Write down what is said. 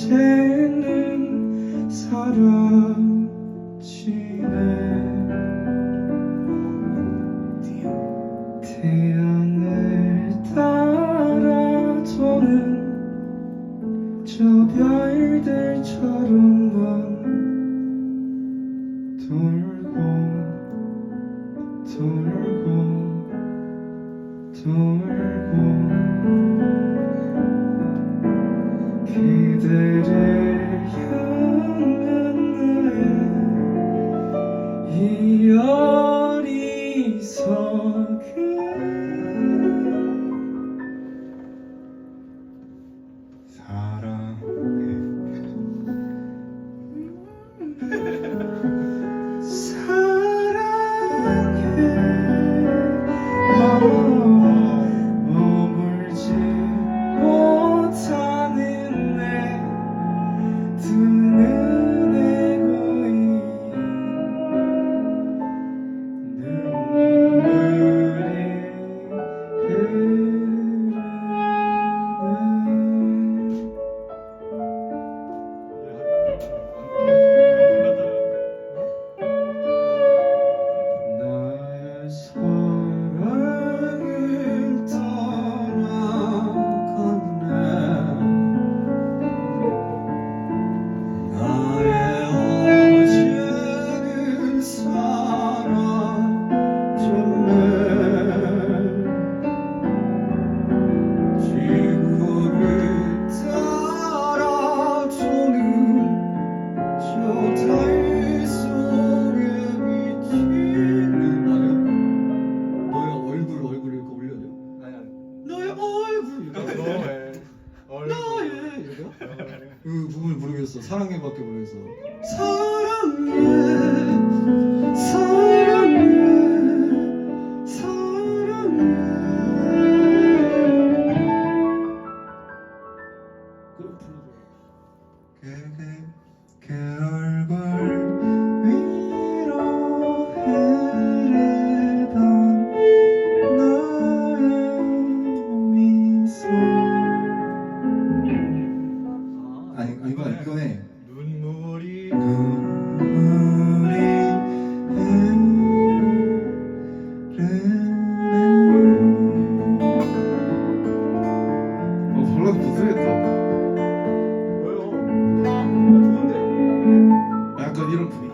이제는 사라지네. 태양을 따라 도는 저 별들처럼 난 돌고 돌고 돌고. 그대를 향한 나이 어리석 그 부분을 모르겠어. 사랑해밖에 모르겠어. 사랑해 사랑해 아니 이거 이거네 눈물이 눈물이 흐르는 어 뭐요? 나 좋은데 약간 이런 분위기?